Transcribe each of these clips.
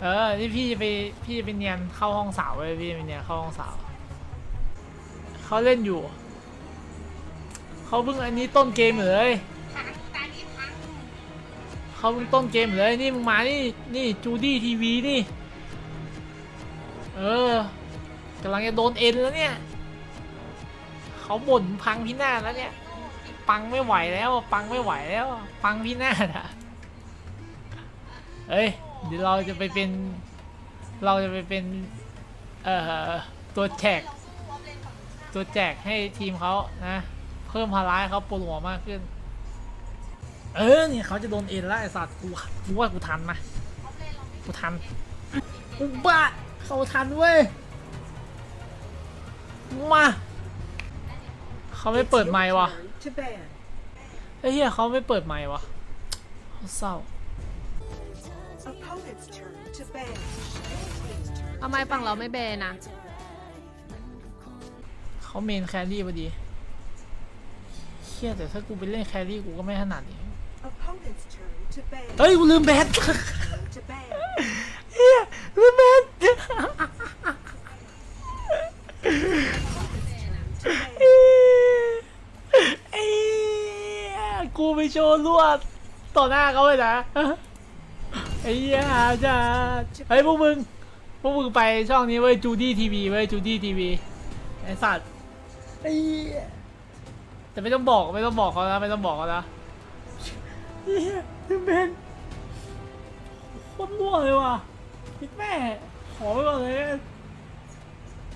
เออนี่พี่จะไปพี่จะไปเนียนเข้าห้องสาวเว้ยพี่ไปเนียนเข้าห้องสาวเขาเล่นอยู่ เขาเพิ่งอันนี้ต้นเกมอยู่เลยพังตานี้พังเขาเพิ่งต้นเกมอยู่เลยนี่มึงมานี่นี่จูดี้ทีวีนี่ เออกำลังจะโดนเอ็นแล้วเนี่ยเขาบ่นพังพินาศแล้วเนี่ย ปังไม่ไหวแล้ว ปังไม่ไหวแล้ว ปังพินาศอะเอ้ย เดี๋ยวเราจะไปเป็น เราจะไปเป็น เอ่อ ตัวแจก ตัวแจกให้ทีมเขานะ เพิ่มพลังให้เขาปวดหัวมากขึ้น เออเนี่ยเขาจะโดนเอ็นแล้วไอ้สัตว์กูกูว่ากูทันมาวอลเลนเราไม่กูทันอุบ้าเขาทันเว้ย มา เขาไม่เปิดไมค์วะไอ้เหี้ยเขาไม่เปิดไมค์วะเขาเศร้า ทำไมฝั่งเราไม่แบนนะเขาเมนแครี่พอดีเชี่ยแต่ถ้ากูไปเล่นแครี่กูก็ไม่ถนัดอีก Opponent's turn to ban. เฮ้ยกูลืมแบท Turn to ban. เฮียลืมแบทเอ้ยเอ้ยกูไปโชว์ลวดต่อหน้าเขาเลยนะ ไอ้เหี้ยจ้าเฮ้ยพวกมึง พวกมึงไปช่องนี้เว้ยจูดี้ทีวีเว้ยจูดี้ทีวีไอ้สัตว์ไอ้แต่ไม่ต้องบอกไม่ต้องบอกเขานะไม่ต้องบอกเขานะเฮียลืมแบนโคตรรั่วเลยว่ะพี่แม่ขอไปก่อนเลย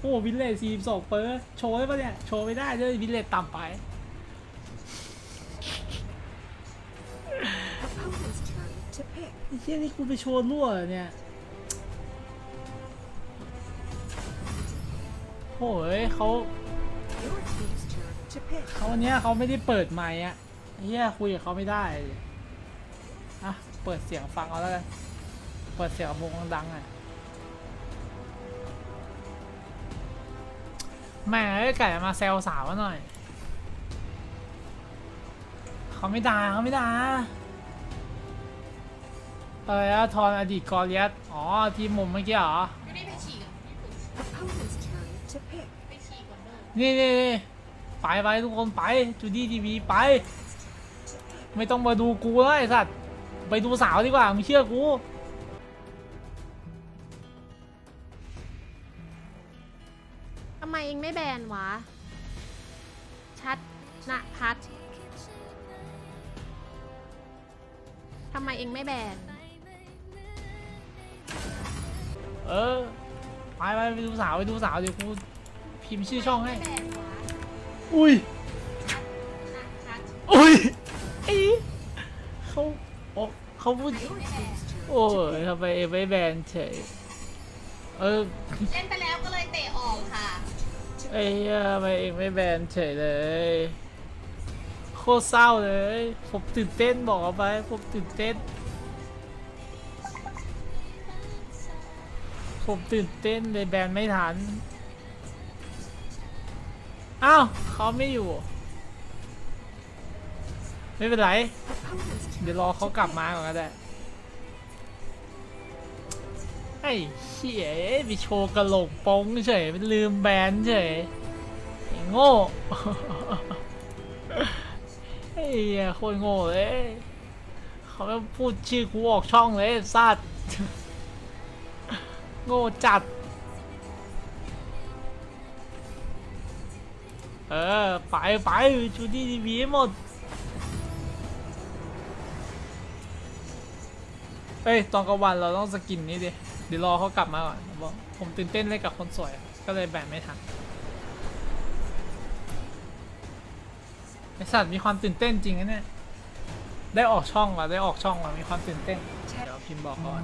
โอ้วินเลจสี่สองเปอร์โชว์ได้ปะเนี่ย โชว์ไม่ได้ด้วยวินเลจต่ำไป Opponent's turn to pick. ไอ้เชี่ยนี่กูไปโชว์รั่วเหรอเนี่ยโอ้ยเขาเขาเนี้ยเขาไม่ได้เปิดไมค์อะไอ้เฮียคุยกับเขาไม่ได้อะเปิดเสียงฟังเอาแล้วกันเปิดเสียงวงดังอะแหม่ไก่มาแซวสาวหน่อยเขาไม่ด่าเขาไม่ด่า อะไรอะทอนอดีตกอริยัสอ๋อ ทีมมุมเมื่อกี้เหรอ ไม่ได้ไปฉี่กับญี่ปุ่น Opponent's turn to pick. ไปฉี่ก่อนเด้อนี่นี่นี่ไปไปทุกคนไปจูดี้ทีวีไป ไม่ต้องมาดูกูแล้วไอ้สัตว์ ไปดูสาวดีกว่า มึงเชื่อกู ทำไมเองไม่แบนวะ ชัดนะพัดทำไมเองไม่แบน เออ ไปไปไปดูสาวไปดูสาวเดี๋ยวกูพิมพ์ชื่อช่องให้แบนวะอุ้ยนะชัดอุ้ยไอ้เขาโอ้เขาพูด Your team's turn โอ้ to ย pick. ทำไมเอไม่แบนเฉย เออ เล่นไปแล้วก็เลยเตะออกค่ะ ไอ้เหี้ยทำไมเองไม่แบนเฉยเลย โคตรเศร้าเลย ผมตื่นเต้นบอกเอาไป ผมตื่นเต้น ผมตื่นเต้นเลยแบนไม่ทัน อ้าวเขาไม่อยู่ ไม่เป็นไร เดี๋ยวรอเขากลับมาก่อนก็ได้ ไอ้เหี้ยไปโชว์กระโหลกโป้งเฉยมันลืมแบนเฉยโง่ไอ้เหี้ยโคตรโง่เลย เขาไม่พูดชื่อกูออกช่องเลยสัตว์ โง่จัด เออ ไปไปชูดี้ทีวีหมด เอ้ย ตอนกลางวันเราต้องสกินนี้ดิ เดี๋ยวรอเขากลับมาก่อนผมบอกผมตื่นเต้นเล่นกับคนสวย ก็เลยแบ่งไม่ทันไอสัตว์มีความตื่นเต้นจริงนะเนี่ย ได้ออกช่องว่ะได้ออกช่องว่ะมีความตื่นเต้น เดี๋ยวพิมพ์บอกก่อน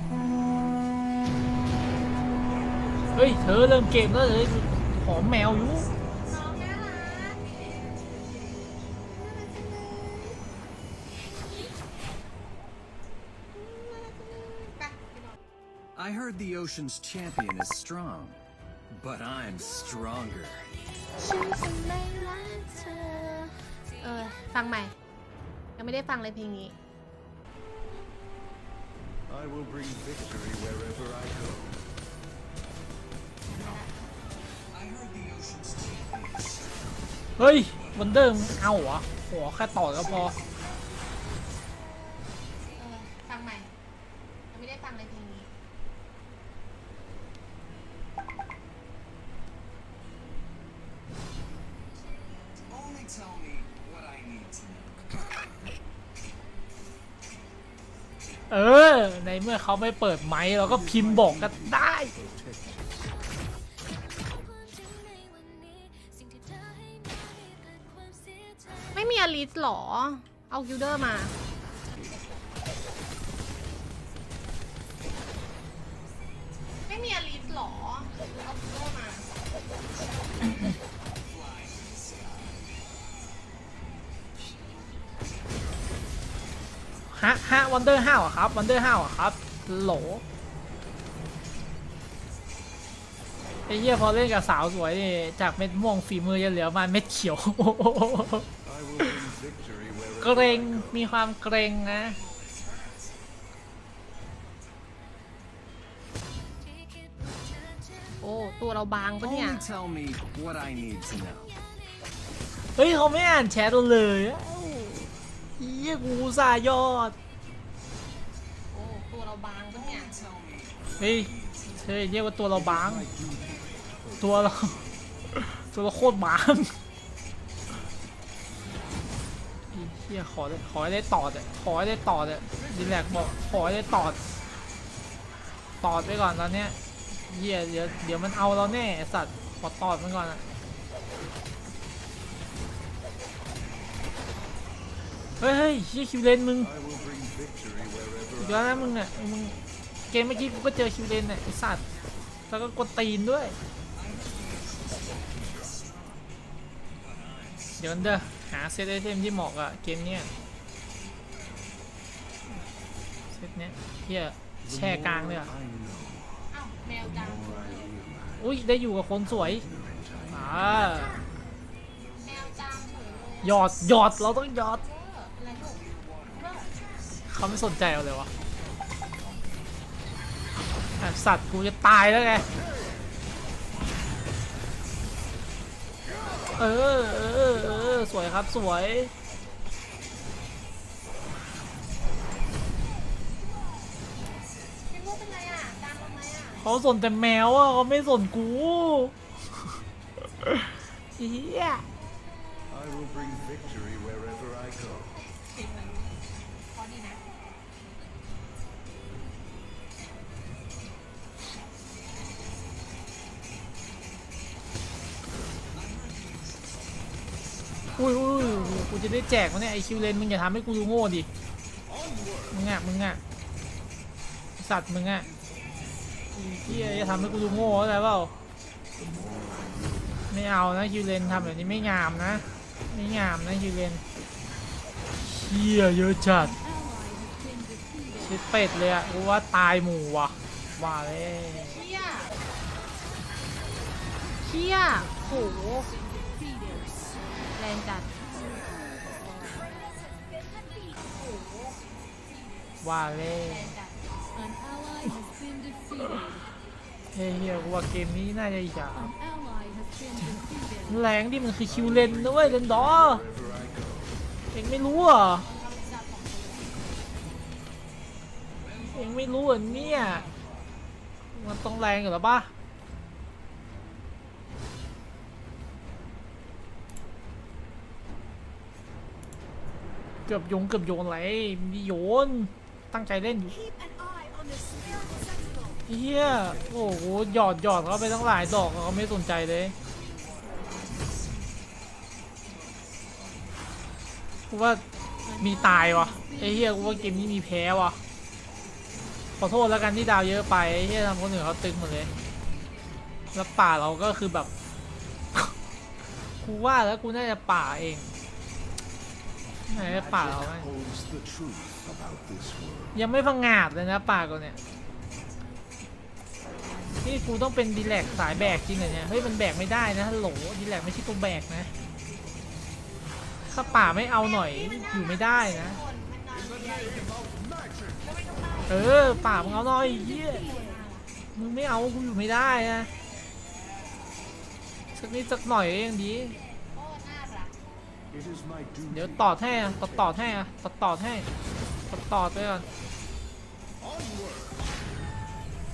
เฮ้ย เธอเริ่มเกมแล้วเลยหอมแมวอยู่น้องน่ารักไปไปนอน I heard the ocean's champion is strong, but I'm stronger. ฉันจะไม่รักเธอ เออ ฟังใหม่ ยังไม่ได้ฟังเลยเพลงนี้ I will bring victory wherever I เฮ้ยวันเดอร์มเอาเหัวแค่ต่อก็พอ เออในเออ ในเมื่อเขาไม่เปิดไมค์เราก็พิมพ์บอกกันได้ ลิสหรอ เอากิลเดอร์มา ไม่มีอลิสหรอ เอาเพิ่มมา ฮะฮะวันเดอร์ห้าวครับวันเดอร์ห้าวครับ โหลไอ้เหี้ยพอเล่นกับสาวสวยนี่จากเม็ดม่วงฝีมือจะเหลือมาเม็ดเขียว เก wherever รงมีความเกรงนะโอ้ตัวเราบางปะเนี่ย Only tell me what I need to know. เฮ้ยเขาไม่อ่านแชทเราเลยเอ้าเหี้ยกูอุตสาห์ยอด โอ้ตัวเราบางปะเนี่ยเฮ้ยเธอเรียกว่าตัวเราบาง ตัวเรา ตัวเราโคตรบาง เฮียขอได้ขอให้ได้ตอดอะขอให้ได้ตอดอะดีแลกบอกขอให้ได้ตอด ตอดไปก่อนตอนเนี้ยเฮียเดี๋ยวเดี๋ยวมันเอาเราแน่ไอ้สัตว์ขอตอดมันก่อนอะเฮ้ยเฮ้ยเฮียคิวเลนมึง I will bring victory wherever เดี๋ยวนะมึงเนี่ยมึงเกมเมื่อกี้กูก็เจอคิวเลนเนี่ยไอสัตว์แล้วก็กดตีนด้วย เดี๋ยวเด้อหาเซตไอเทมที่เหมาะกับเกมเนี้ยเซตเนี้ยเฮียแช่กลางเลยอะ I know. อ้าวแมวจังอุ้ยได้อยู่กับคนสวยอ่าแมวจังเถอะหยอดหยอดเราต้องหยอดเอออะไรลูกเออเขาไม่สนใจเอาเลยวะไอ้สัตว์กูจะตายแล้วไง เออเออเออสวยครับสวยพี่ลูกเป็นไรอะ ตามทำไมอะ เขาสนแต่แมวอะเขาไม่สนกูเฮีย I will bring victory wherever I go. อุ้ยอุ้ยกูจะได้แจกวะเนี่ยไอคิวเลนมึงอย่าทำให้กูดูโง่ดิ มึงอะมึงอะสัตว์มึงอะไอ้เฮียอย่าทำให้กูดูโง่อะไรเปล่า ไม่เอานะคิวเลนทำแบบนี้ไม่งามนะ ไม่งามนะคิวเลนเฮียเยอะจัดชิดเป็ดเลยอะกูว่าตายหมู่ว่ะว่าเลยเชี่ยเชี่ยโห รงจัด ว่าเลยเฮ้ยเฮียกูว่าเกมนี้น่าจะยาบ An ally has been defeated. แรงที่มันคือคิวเลนด้วยเลนดอเองไม่รู้เหรอะเองไม่รู้เหรอะเนี่ย มันต้องแรงอยู่แล้วปะ เกือบโยงเกือบโยนอะไรมีโยน ตั้งใจเล่นอยู่ Keep an eye on the spirit sentinel. เฮียโอ้โหหยอดหยอดเขาไปตั้งหลายดอกเขาไม่สนใจเลยกูว่ามีตายวะไอ้เฮียกูว่าเกมนี้มีแพ้วะขอโทษแล้วกันที่ดาวเยอะไปไอ้เฮียทำคนอื่นเขาตึงหมดเลยแล้วป่าเราก็คือแบบกูว่าแล้วกูน่าจะป่าเอง ไหนจะป่าเราไหม Holds the truth about this world. ยังไม่พังงาดเลยนะป่ากูเนี่ยนี่กูต้องเป็นดีแลกสายแบกจริงเหรอเนี่ยเฮ้ยมันแบกไม่ได้นะฮัลโหลดีแลกไม่ใช่ตัวแบกนะ ถ้าป่าไม่เอาหน่อยอยู่ไม่ได้นะคนมันนอนเรียนเออป่ามึงเอาหน่อยไอ้เหี้ยมึงไม่เอากูอยู่ไม่ได้นะสักนิดสักหน่อยก็ยังดี เดี๋ยวตอดให้อะตอดตอดให้อะตอดตอดให้ตอดตอดไปก่อน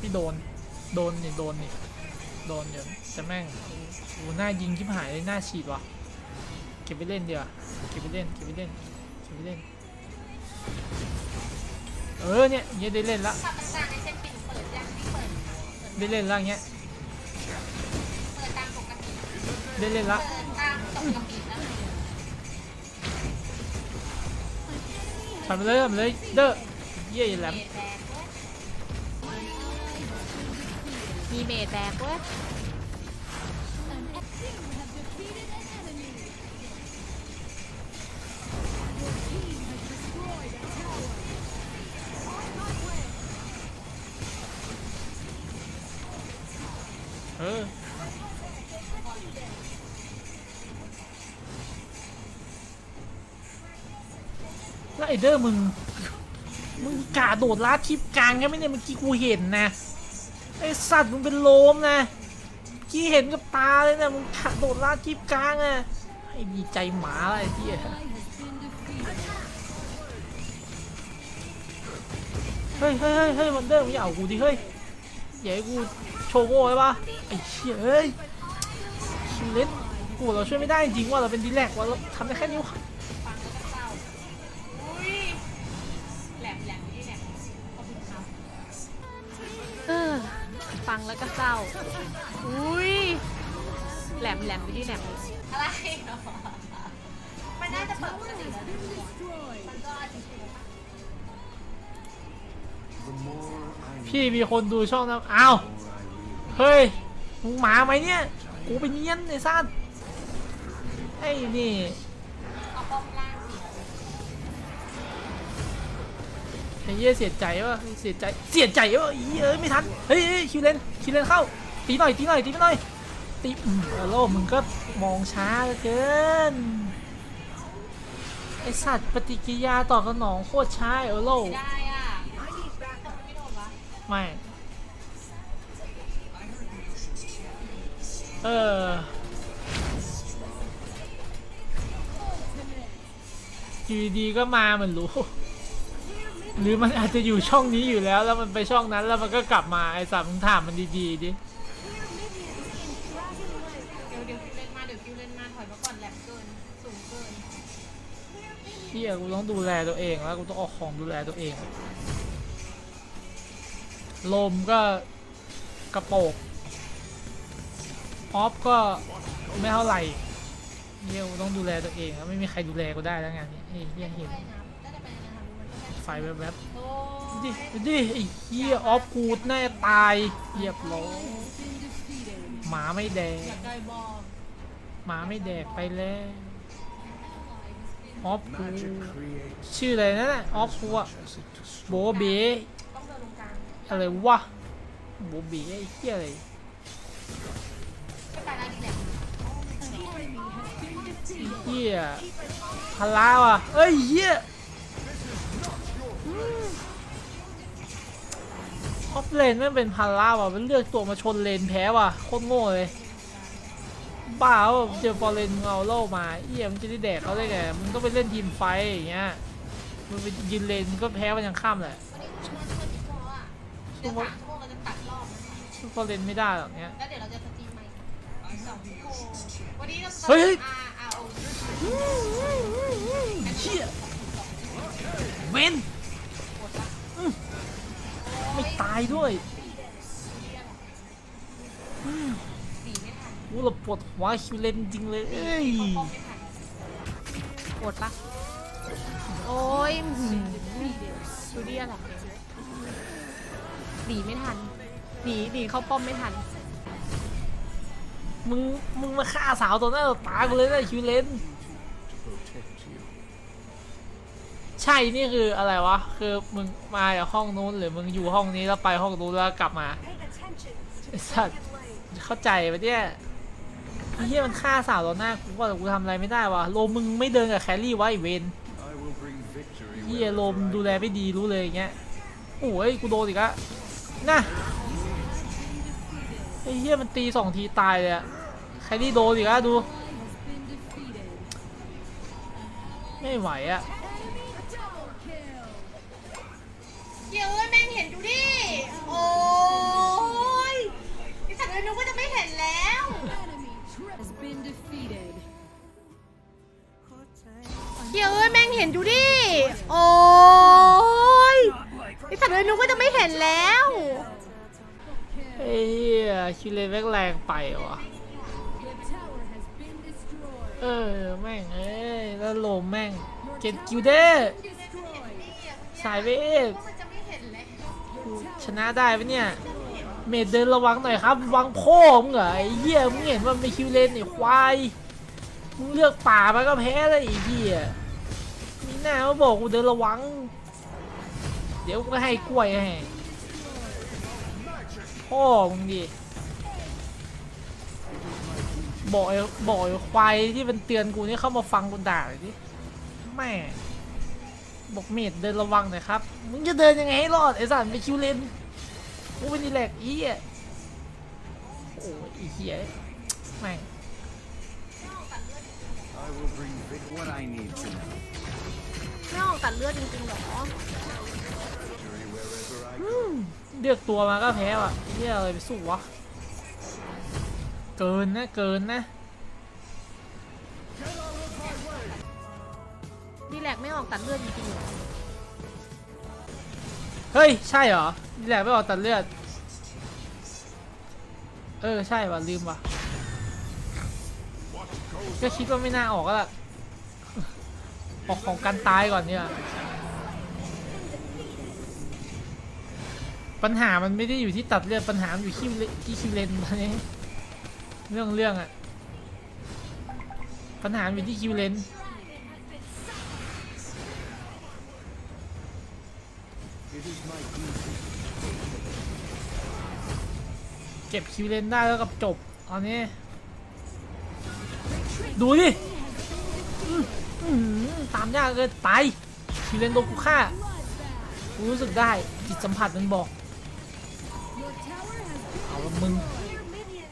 พี่โดน โดนนี่โดนนี่โดนเดี๋ยวจะแม่งโอ้โหน้ายิงชิบหายเลยหน้าฉีดว่ะ เก็บไปเล่นเดีกว่าเก็บไปเล่น เก็บไปเล่น เก็บไปเล่น เออเนี่ยเงี้ยได้เล่นละได้เล่นละเงี้ยได้เล่นละ ทำไปเลยทำไปเลยเด้อเยี่ยอย่าแหลมเปลี่ยนแปลงด้วยมีเมดแบกเว้ย An team have ไอเดอร์มึง มึงกาโดดลาดชิปกลางใช่ไหมเนี่ยเมื่อกี้กูเห็นนะ ไอสัตว์มึงเป็นโลมนะกี้เห็นกับตาเลยนะมึงกาโดดลาดชิปกลางอะไอ้ดีใจหมาอะไรที่เฮ้ยเฮ้ยเฮ้ยมันเดอร์มึงอย่าเอากูดิเฮ้ยอย่าให้กูโชว์โง่เลยปะไอ้เชี่ยเฮ้ยคิวเล่นกูเราช่วยไม่ได้จริงว่าเราเป็นดีแลกว่าเราทำได้แค่นี้วะ ก็เศร้า อุ้ย แหลมแหลมไปที่แหลมอะไรเหรอมันน่าจะเปิดปกติแล้ว Destroyed. มันก็จริงๆ The more I know, พี่มีคนดูช่องนะอ้าว the more I realize. เฮ้ย มึงหมาไหมเนี่ย กูเป็นเงี้ยนไอ้ซ่านไอ้นี่ ไอ้เหี้ยเสียใจวะเสียใจเสียใจวะอีเอ้ยไม่ทันเฮ้ยเฮ้ยคิวเลนคิวเลนเข้าตีหน่อยตีหน่อยตีไปหน่อยตีอโลมึงก็มองช้าเกินไอสัตว์ปฏิกิริยาต่อสนองโคตรช้าเออโลไม่ได้อะไม่เอออยู่ดีก็มาเหมือนรู้ หรือมันอาจจะอยู่ช่องนี้อยู่แล้ว แล้วมันไปช่องนั้นแล้วมันก็กลับมาไอ้สัตว์มึงถามมันดีๆดิเดี๋ยวเดี๋ยวคิวเล่นมาเดี๋ยวคิวเล่นมาถอยมาก่อนแหลมเกินสูงเกินเฮียกูต้องดูแลตัวเองแล้วกูต้องเอาของดูแลตัวเอง ลมก็กระโปกออฟก็ไม่เท่าไหร่เฮียกูต้องดูแลตัวเองแล้วไม่มีใครดูแลกูได้แล้วงานนี้ไอ้เฮียเห็น ใช่นะน่าจะเป็นะครับมันก็แค่ ไฟแวบโอ้ๆยดิดิไอ้เฮียออฟกูดแน่ตายเรียบร้อย Been defeated. หมาไม่แดอกยากได้บอลหมาไม่แดกไปแล้วออฟกู Magic creates ชื่ออะไรนั่นน่ะออฟกูอะ as it โบ destroys. เบต้องเดินลงกลางอะไรวะโบเบไอ้เหี้ยอะไรก็ตายแล้วดีแหละ An enemy has been defeated. เหี้ยพลาว่ะเอ้ยเหี้ย ออฟเลนไม่งเป็นพาราว่ะมันเลือกตัวมาชนเลนแพ้ว่ะโคตรโง่เลยบ้าว่ะเจอฟอร์เรนมึงเอาโล่มาเอี้ยมึงจะได้แดกเขาได้ไงมึงต้องไปเล่นทีมไฟท์อย่างเงี้ยมึงไปยืนเลนมึงก็แพ้มันยังข้ามแหละวันนี้คุณเล่นเพื่อนกี่โมงอะเดี๋ยวสามชั่วโมงเราจะตัดรอบนะคะสู้ฟอร์เรนไม่ได้หรอกเนี้ยแล้วเดี๋ยวเราจะสตรีมใหม่สองชั่วโมงวันนี้เราเฮ้ยเฮ้ยอาร์โอเชี่ยเวนอืม ไม่ตายด้วยอืมสีไม่ทันกูระปวดหัวคิวเลนจริงเลยเอ้ยป้อมไม่ทันปวดปะโอ้ยอื้อหือดูดิอะไรหนีไม่ทันหนีหนีเข้าป้อมไม่ทัน มึง มึงมาฆ่าสาวตัวหน้าต่อตากูเลยนะคิวเลน ใช่นี่คืออะไรวะ คือมึงมาจากห้องนู้นหรือมึงอยู่ห้องนี้แล้วไปห้องนู้นแล้วกลับมา Pay attention to ไอ้สัตว์ lane. เข้าใจปะเนี่ยไอ้เหี้ยมันฆ่าสาวต่อหน้ากูว่าแต่กูทำอะไรไม่ได้วะโลมมึงไม่เดินกับแครี่ไวะไอ้เวน I will bring victory เฮีย wherever ลม I ดูแลไม่ดีรู้เลยอย่างเงี้ยโอ้ยกูโดนอีกอะน่ะไอ้เฮียมันตีสองทีตายเลยอะใครที่โดนอีกอะดู Ally has been defeated. ไม่ไหวอะ เดี๋ยเอ้ยแม่งเห็นดูดิ โอ้ยไอ้สัตว์เลยนึกว่าจะไม่เห็นแล้วไอ้เหี้ยคิวเลนแม่งแรงไปวะเออแม่งเอ้ยแล้วโลมแม่งเก็ตคิวเด้สายเวทมันจะไม่เห็นเลยชนะได้ปะเนี่ย เมดเดินระวังหน่อยครับระวังโพ่มึงเหรอไอ้เหี้ยมึงเห็นว่ามันคิวเลนไอ้ควายมึงเลือกป่ามาก็แพ้เลยไอ้เหี้ย หน้ามาบอกกูเดินระวัง เดี๋ยวกูก็ให้กล้วยให้พ่อมึงดิบอกไอ้บอกไอ้ควายที่มันเตือนกูนี่เข้ามาฟังกูด่าเลยดิแม่บอกเมดเดินระวังหน่อยครับ มึงจะเดินยังไงให้รอดไอ้สันไปคิวเลนกูเป็นดีแลกอีอะโอ้ยอีเหี้ยแม่ง I will bring Vic what I need to know. ไม่ออกตัดเลือดจริงๆหรอ Victory wherever I อืมเลือกตัวมาก็แพ้ว่ะไอ้เหี้ยอะไรไปสู้วะ เกินนะ เกินนะดีแลกไม่ออกตัดเลือดจริงๆหรอ เฮ้ย ใช่เหรอดีแลกไม่ออกตัดเลือด เออ ใช่ว่ะลืมว่ะก็คิดว่าไม่น่าออกก็ละ ออกของกันตายก่อนเนี่ยปัญหามันไม่ได้อยู่ที่ตัดเลือดปัญหามันอยู่ที่ที่คิวเลนตอนนี้เรื่องเรื่องอะปัญหาอยู่ที่คิวเลนเก็บคิวเลนได้แล้วกับจบตอนนี้ ดูดิ ตามยากเลยตายคิเลนโดนกูฆ่ากูรู้สึกได้จิตสัมผัสมันบอก เอาละมึง